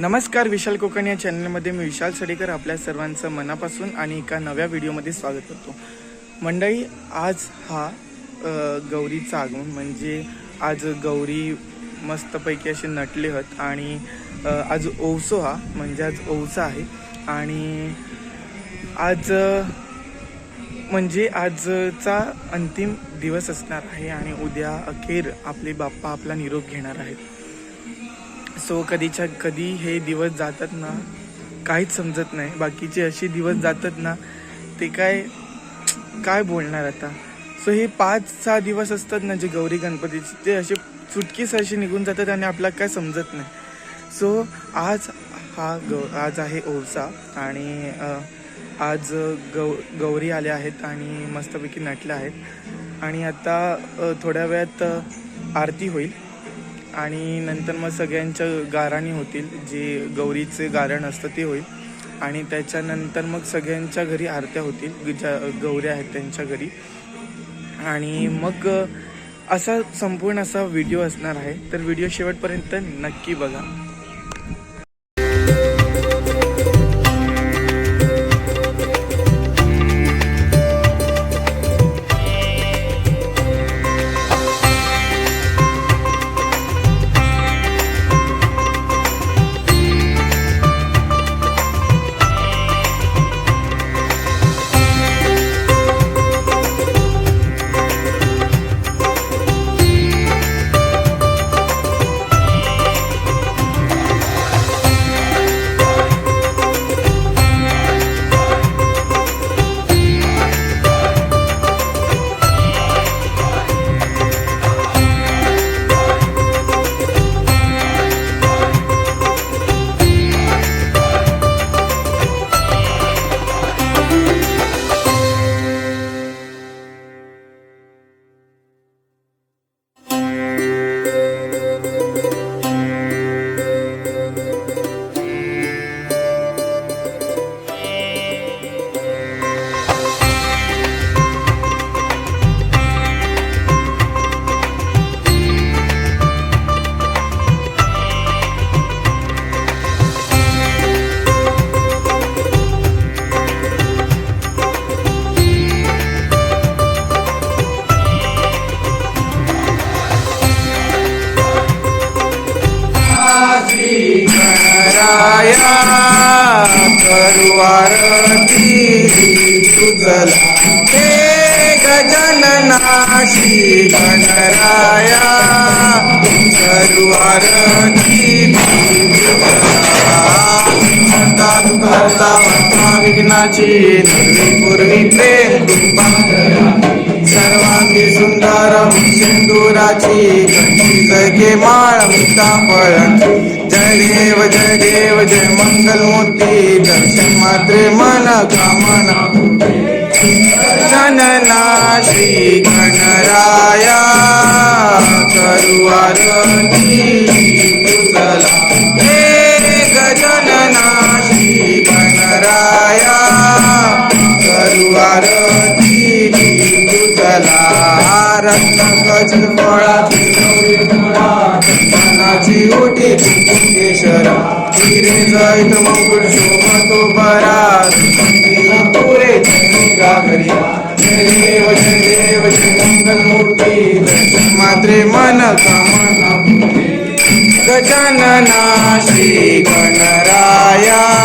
नमस्कार विशाल कोकण या चॅनलमध्ये मी विशाल सडेकर आपल्या सर्वांचं मनापासून आणि एका नव्या व्हिडिओमध्ये स्वागत करतो. मंडळी आज हा गौरीचं आगमन म्हणजे आज गौरी मस्तपैकी असे नटले होत आणि आज ओवसो हा म्हणजे आज ओवसा आहे. आणि आज म्हणजे आजचा अंतिम दिवस असणार आहे आणि उद्या अखेर आपले बाप्पा आपला निरोप घेणार आहेत. सो कधीच्या कधी हे दिवस जातात ना काहीच समजत नाही. बाकीचे असे दिवस जातात ना ते काय काय बोलणार आता? सो हे पाच सहा दिवस असतात ना जे गौरी गणपतीचे ते असे चुटकीस असे निघून जातात आणि आपल्याला काय समजत नाही. सो आज हा गौ आज आहे ओवसा आणि आज गौ गौरी आल्या आहेत आणि मस्तपैकी नटल्या आहेत. आणि आता थोड्या वेळात आरती होईल. आणि नंतर मग सगळ्यांच्या गाराणी होतील जे गौरीचे गारण असतं ते होईल. आणि त्याच्यानंतर मग सगळ्यांच्या घरी आरत्या होतील ज्या गौऱ्या आहेत त्यांच्या घरी. आणि मग असा संपूर्ण असा व्हिडिओ असणार आहे. तर व्हिडिओ शेवटपर्यंत नक्की बघा. गजाननाशी गणराया करू आरती करता विघ्नाची पूर्वी प्रेम सर्वांगी सुंदर सिंदुराची कंठी जगे माळ मुक्ता जय देव जय देव जय मंगल मोती दर्शन मात्रे मन कामना. जनना श्री गणराया करू आरती तुझला हे गजानना श्री गणराया करू आरती तुझला रत्न गज फळाची गौरी फळा मनाची ओटी कुंकेश्वरा हिरे जैत मुकुट शोभतो बरा पुरे गागरी जय देव मात्रे मन कामना पूर्ती. गजानना श्री गणराया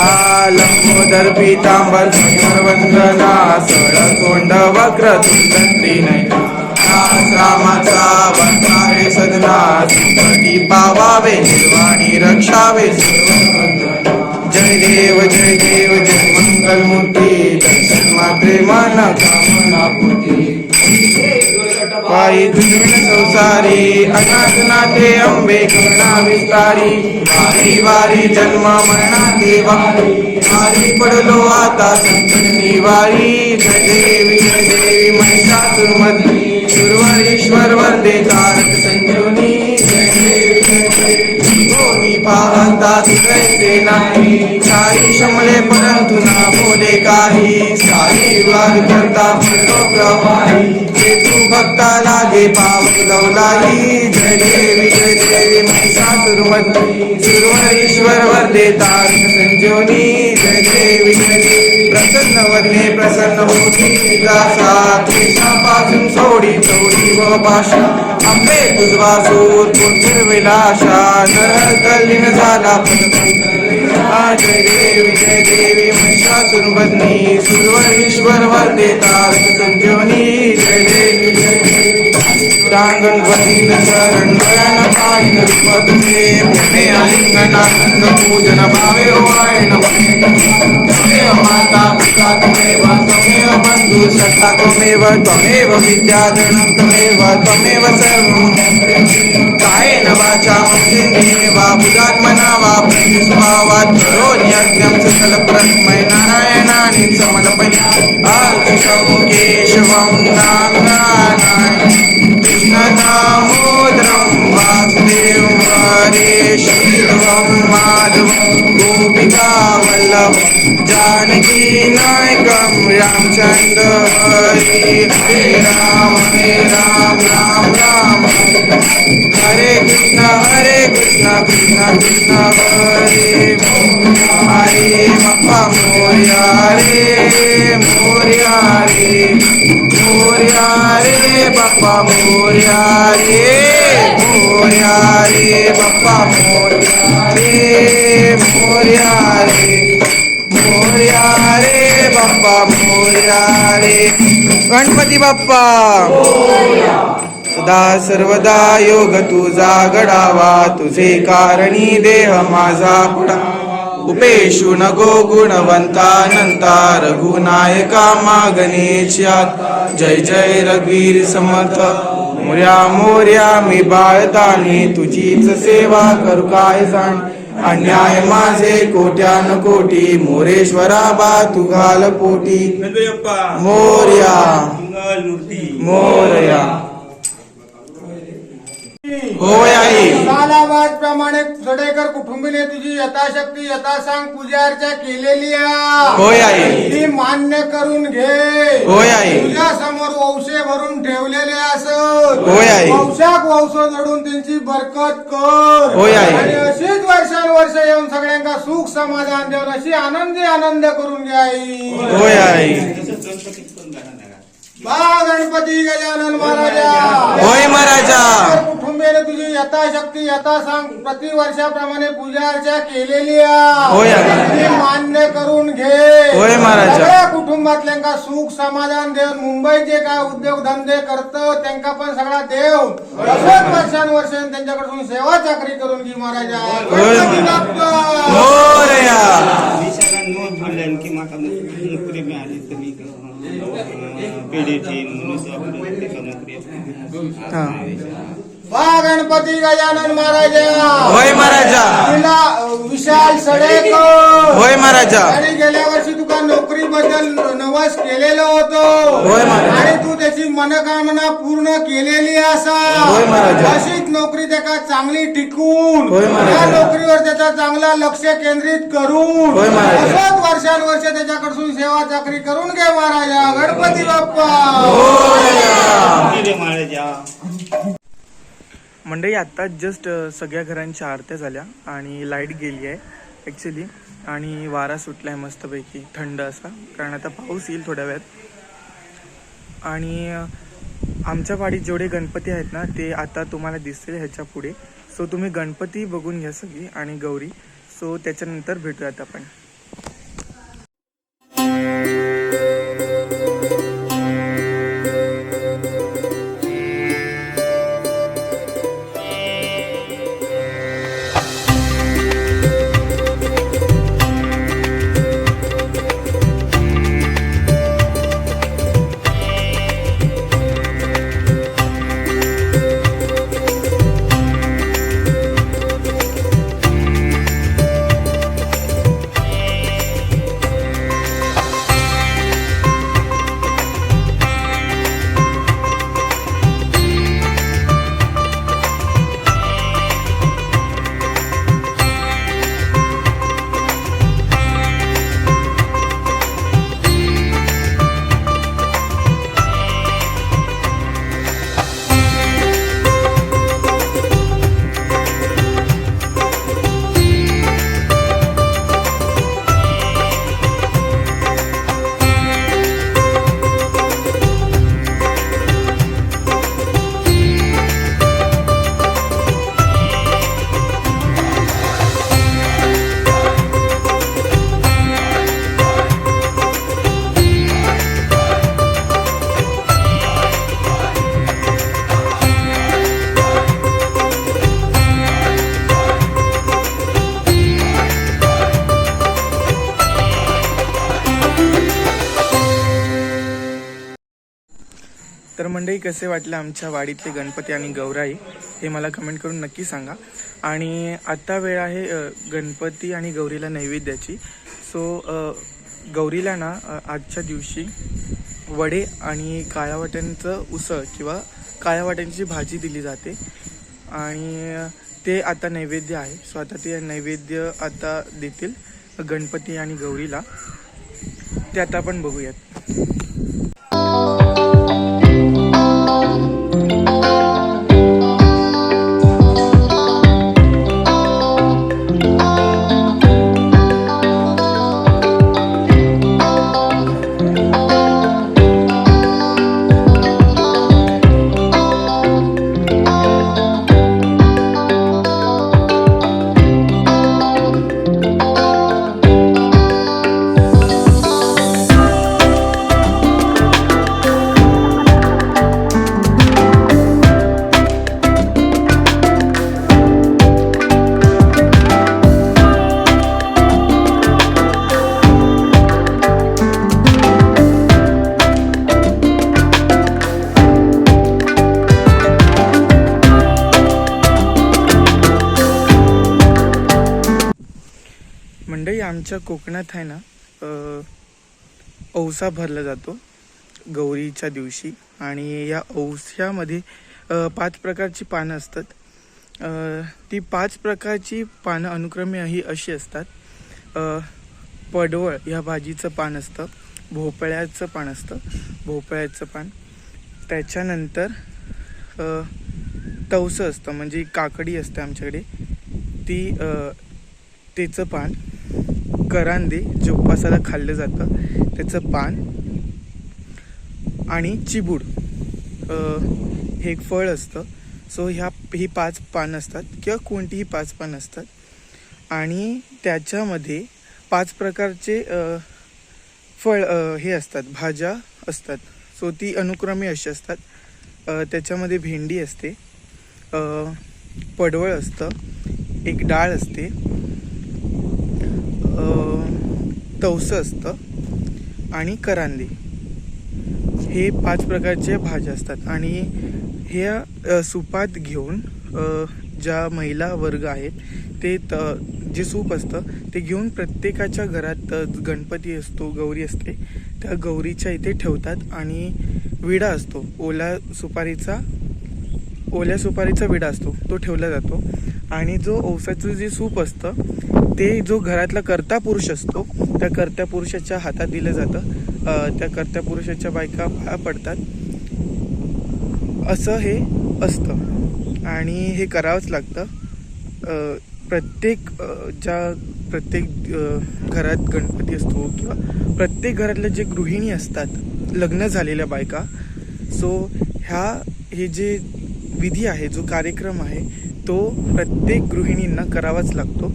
तुझला लंबोदर पीतांबर सुंदर वंदना सळ तोंड वक्र तुंड रामाचा वंदा हे सदना संकटी पावावे निर्वाणी रक्षावे सर्व जय देव जय देव जय मंगल मूर्ती दर्शन कामना पूर्ती पायी दुर्मिळ संसारी अनाथ नाते अंबे करुणा विस्तारी. वारी वारी जन्म मरणा देवारी वारी पडलो आता संकट निवारी. देवी देवी जय देवी महिषासुरमधी सुरवरीश्वर वंदे तारक संजीवनी. जय देवी जय देवी नाही. सारी शमले परंतु ना बोले काही. सारी वार करता म्हणतो प्रवाही. हे तू भक्ता लागे पावक लवलाई जय देवी जय देवी महिषासुरमर्दिनी सुरवरीश्वर वरदे तारक संजीवनी जय देवी जय देवी प्रसन्न वरणे प्रसन्न होती दासा पासून सोडी चौडी व पाशा. आंबे तुझवा सूर कोण विलाशा नर कलीन झाला पदपंकलेला. जय देवी जय देवी महिषासुरमर्दिनी सुरवरीश्वर वरदे तारक संजीवनी जय देवी जय देवी। रांगण वंद चरण गयन पायन पदे पुणे आलिंगनानंद पूजन भावे वायन माता पिता त्वमेव त्वमेव बंधु त्वमेव त्वमेव विद्याधनं त्वमेव त्वमेव सर्वं कायेन वाचा मन्दिरेण वा बुधात्मना वा प्रतिस्वावात् करोन्यज्ञं सकलब्रह्मै नारायणानि समर्पयामि आर्तिकं केशवं नारायणाय कृष्णदामोदरं वासुदेवं हरे शिवं माधवं गोपिका जानकी नायकम रामचंद्र हरे हरे राम हरे राम राम राम। हरे कृष्ण हरे कृष्ण कृष्ण कृष्ण हरे हरे बाप्पा मोर्या रे मोर्या रे मोर्या रे बाप्पा मोर्या रे. मोर्या रे बाप्पा मोर्या रे. मोर्या रे. मोर्या रे बाप्पा मोर्या रे. गणपती बाप्पा. सदा सर्वदा योग तुझा घडावा. तुझे कारणी देह माझा पुढा उपेशु नको गुणवंतानंता रघुनायका मागणेच्या जय जय रघुवीर समर्थ. मोर्या मोर्या मी बाळतानी तुझीच सेवा करू काय जाण? अन्याय माझे कोट्यान कोटी मोरेश्वरा बा तू घाल पोटी. मोर्या. मूर्ती मोर्या. होय आई. सालाबाद प्रमाणे सडेकर कुटुंबीने तुझी यथाशक्ती यथासांग पूजा अर्चा केलेली आहे होय आई. ती मान्य करून घे. होय आई. तुझ्या समोर वंशे भरून ठेवलेले असत. होय आई. वंशाक वंश जोडून त्यांची बरकत कर. होय आई. आणि अशीच वर्षानुवर्ष येऊन सगळ्यांका सुख समाधान देऊन अशी आनंदी आनंद करून घ्या आई. होय आई. गणपती गजानन महाराजा. होय महाराजा. कुटुंबियाने तुझी यथाशक्ती यथासांग प्रति वर्षाप्रमाणे पूजा अर्चा केलेली होय आहे मान्य करून घे. होय महाराजा. कुटुंबातल्यांका सुख समाधान देऊन मुंबईत जे काय उद्योग धंदे करतो त्यांका पण सगळा देव. असंच वर्षानुवर्ष त्यांच्याकडून सेवा चाकरी करून घे महाराजा. होय. हा. वा गणपती गजानन महाराजा. होय महाराजा. तिला विशाल सडेकर. होय महाराजा. आणि गेल्या वर्षी तुका नोकरी बद्दल नवस केलेलं होतं. होय महाराज. आणि तू त्याची मनकामना पूर्ण केलेली असा. होय महाराज. अशीच नोकरी त्याका चांगली टिकून. होय महाराज. त्या नोकरीवर त्याचा चांगला लक्ष केंद्रित करून. होय महाराज. असंच वर्षानुवर्ष त्याच्याकडून सेवा चाकरी करून घे महाराजा. गणपती बाप्पा. मंडळी आत्ताच जस्ट सगळ्या घरांच्या आरत्या झाल्या आणि लाइट गेली आहे ॲक्च्युली आणि वारा सुटला आहे मस्तपैकी. थंड असा. कारण आता पाऊस येईल थोड्या वेळात. आणि अ, आमच्या वाडीत जेवढे गणपती आहेत ना ते आता तुम्हाला दिसतील ह्याच्या पुढे. सो तुम्ही गणपती बघून घ्या सगळी आणि गौरी. सो त्याच्यानंतर भेटूयात आपण. मंडळी कसे वाटले आमच्या वाडीतले गणपती आणि गौराई? हे मला कमेंट करून नक्की सांगा. आणि आत्ता वेळ आहे गणपती आणि गौरीला नैवेद्याची. सो गौरीला ना आजच्या दिवशी वडे आणि काळ्या वाट्यांचं उसळ किंवा काळ्या वाट्यांची भाजी दिली जाते. आणि ते आता नैवेद्य आहे. सो आता ते नैवेद्य आता देतील गणपती आणि गौरीला. ते आता आपण बघूयात. मंडळी आमच्या कोकणात आहे ना औसा भरला जातो गौरीच्या दिवशी. आणि या औस्यामध्ये पाच प्रकारची पानं असतात. ती पाच प्रकारची पानं अनुक्रमे ही अशी असतात. पडवळ ह्या भाजीचं पान असतं भोपळ्याचं पान असतं भोपळ्याचं पान. त्याच्यानंतर तवसं असतं म्हणजे काकडी असते आमच्याकडे. ती तेचं पान. करांदे जे उपवासाला खाल्लं जातं त्याचं पान आणि चिबूड हे एक फळ असतं. सो ह्या ही पाच पानं असतात किंवा कोणतीही पाच पान असतात. आणि त्याच्यामध्ये पाच प्रकारचे फळ हे असतात भाज्या असतात. सो ती अनुक्रमे अशी असतात. त्याच्यामध्ये भेंडी असते पडवळ असतं एक डाळ असते तवसं असतं आणि करांदे. हे पाच प्रकारचे भाज्या असतात आणि ह्या सुपात घेऊन ज्या महिला वर्ग आहेत ते त जे सूप असतं ते घेऊन प्रत्येकाच्या घरात गणपती असतो गौरी असते त्या गौरीच्या इथे ठेवतात आणि विडा असतो. ओला सुपारीचा ओल्या सुपारीचा विडा असतो तो ठेवला जातो. आणि जो औसाचं जे सूप असतं ते जो घरातला कर्ता पुरुष असतो त्या कर्त्या पुरुषाच्या हातात दिलं जातं. त्या कर्त्या पुरुषाच्या बायका पाया पडतात. असं हे असतं. आणि हे करावंच लागतं. प्रत्येक ज्या प्रत्येक घरात गणपती असतो किंवा प्रत्येक घरातल्या जे गृहिणी असतात लग्न झालेल्या बायका सो ह्या हे जे विधी आहे जो कार्यक्रम आहे तो प्रत्येक गृहिणींना करावाच लागतो.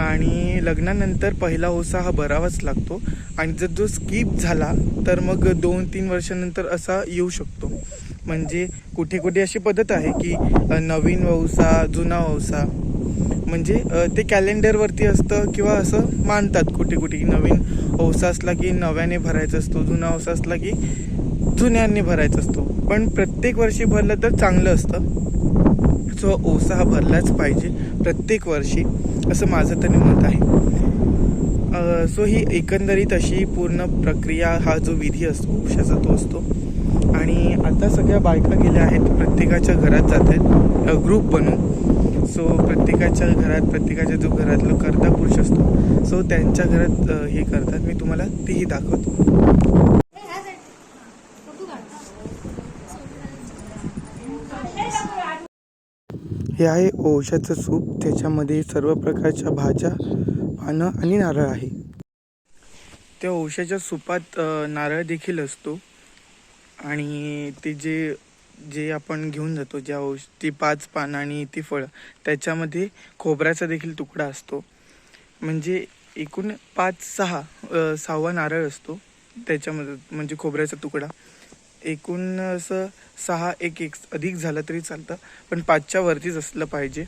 आणि लग्नानंतर पहिला ओसा हा भरावाच लागतो. आणि जर जो स्किप झाला तर मग दोन तीन वर्षानंतर असा येऊ शकतो. म्हणजे कुठे कुठे अशी पद्धत आहे की नवीन वौसा जुना वौसा म्हणजे ते कॅलेंडरवरती असतं किंवा असं मानतात कुठे कुठे की नवीन औसा असला की नव्याने भरायचा असतो जुना औसा असला की जुन्याने भरायचा असतो. पण प्रत्येक वर्षी भरलं तर चांगलं असतं. सो ओसा हा भरलाच पाहिजे प्रत्येक वर्षी असं माझं तरी मत आहे. सो ही एकंदरीत अशी पूर्ण प्रक्रिया हा जो विधी असतो उशाचा तो असतो. आणि आता सगळ्या बायका गेल्या आहेत प्रत्येकाच्या घरात जात आहेत ग्रुप बनून. सो प्रत्येकाच्या घरात प्रत्येकाच्या जो घरातलं कर्ता पुरुष असतो सो त्यांच्या घरात हे करतात. मी तुम्हाला तेही दाखवतो. हे आहे ओशाचं सूप. त्याच्यामध्ये सर्व प्रकारच्या भाज्या पानं आणि नारळ आहे. त्या ओशाच्या सूपात नारळ देखील असतो. आणि ते जे जे आपण घेऊन जातो ज्या औष ती पाच पानं आणि ती फळं त्याच्यामध्ये खोबऱ्याचा देखील तुकडा असतो. म्हणजे एकूण पाच सहा सहावा नारळ असतो त्याच्यामध्ये म्हणजे खोबऱ्याचा तुकडा. एकूण असं सहा एक एक अधिक झालं तरी चालतं पण पाचच्या वरतीच असलं पाहिजे.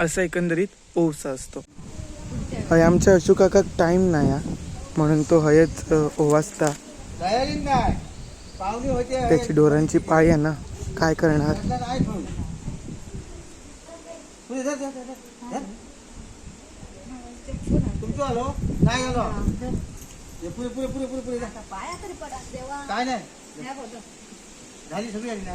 असं एकंदरीत ओसा असतो. हय आमच्या अशोकाका टाईम नाही. म्हणून तो हयच ओवासता. त्याची डोरांची पाळी आहे ना. काय करणार. तुमचं आलो नाही आलो हे पुढे पुढे पुढे पुढे जा. पाया तरी पडा. देवा. काय नाही. झाली सगळी आली ना?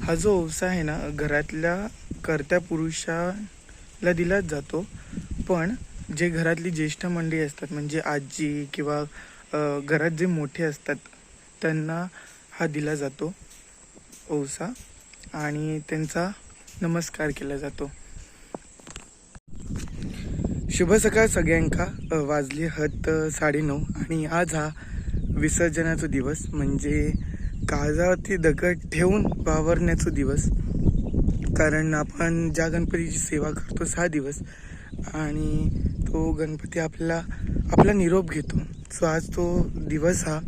हा. जो औसा आहे ना घरातल्या कर्त्या पुरुषाला दिलाच जातो. पण जे घरातली ज्येष्ठ मंडळी असतात म्हणजे आजी किंवा घरात जे मोठे असतात त्यांना हा दिला जातो औसा आणि त्यांचा नमस्कार केला जातो. शुभ सकाळ सगळ्यांका. वाजली हत साडेनऊ आणि आज हा विसर्जनाचा दिवस म्हणजे काळजावरती दगड ठेवून वावरण्याचा दिवस. कारण आपण ज्या गणपतीची सेवा करतो सहा दिवस आणि तो गणपती आपल्याला आपला निरोप घेतो. सो आज तो दिवस हा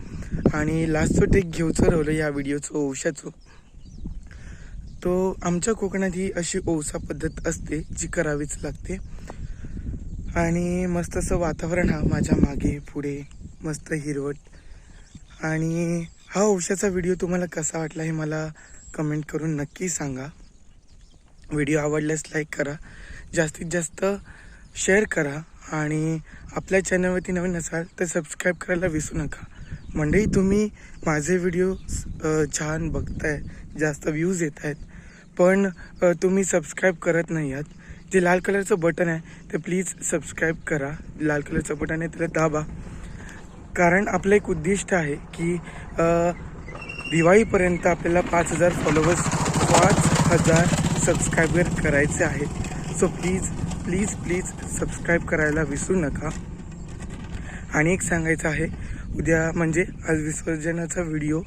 आणि लास्टचं टेक घेऊचं राहिलं या व्हिडिओचं औषाचं तो आमच्या कोकणात ही अशी ओसा पद्धत असते जी करावीच लागते. आणि मस्त असं वातावरण हा माझ्या मागे पुढे. मस्त हिरवट. आणि हा औषधाचा व्हिडिओ तुम्हाला कसा वाटला हे मला कमेंट करून नक्की सांगा. व्हिडिओ आवडल्यास लाईक करा. जास्तीत जास्त शेअर करा. आणि आपल्या चॅनलवरती नवीन असाल तर सबस्क्राईब करायला विसरू नका. मंडळी तुम्ही माझे व्हिडिओ छान बघताय. जास्त व्ह्यूज येत आहेत पण तुम्ही सबस्क्राईब करत नाही आहात. जे लाल कलरचं बटन आहे ते प्लीज सबस्क्राईब करा. लाल कलरचं बटन आहे त्याला दाबा. कारण आपलं एक उद्दिष्ट आहे की दिवाळीपर्यंत आपल्याला पाच हजार फॉलोवर्स पाच हजार सबस्क्रायबर करायचे आहेत. So please please please subscribe करायला विसरू नका. आणि एक सांगायचं आहे उद्या म्हणजे आज विसर्जनाचा व्हिडिओ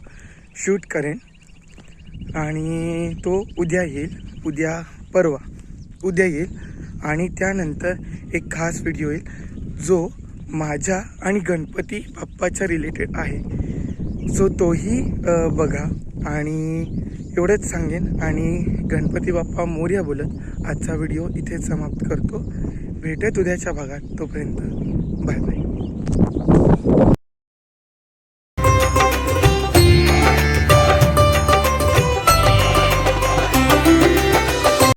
शूट करेन. आणि तो उद्या येईल उद्या परवा. उद्या येईल आणि त्यानंतर एक खास व्हिडिओ येईल जो माझ्या आणि गणपती बाप्पाच्या रिलेटेड आहे. सो तोही बघा आणि एवढंच सांगेन आणि गणपती बाप्पा मोर्या बोलत आजचा व्हिडिओ इथे समाप्त करतो. भेटत उद्याच्या भागात. तोपर्यंत बाय बाय.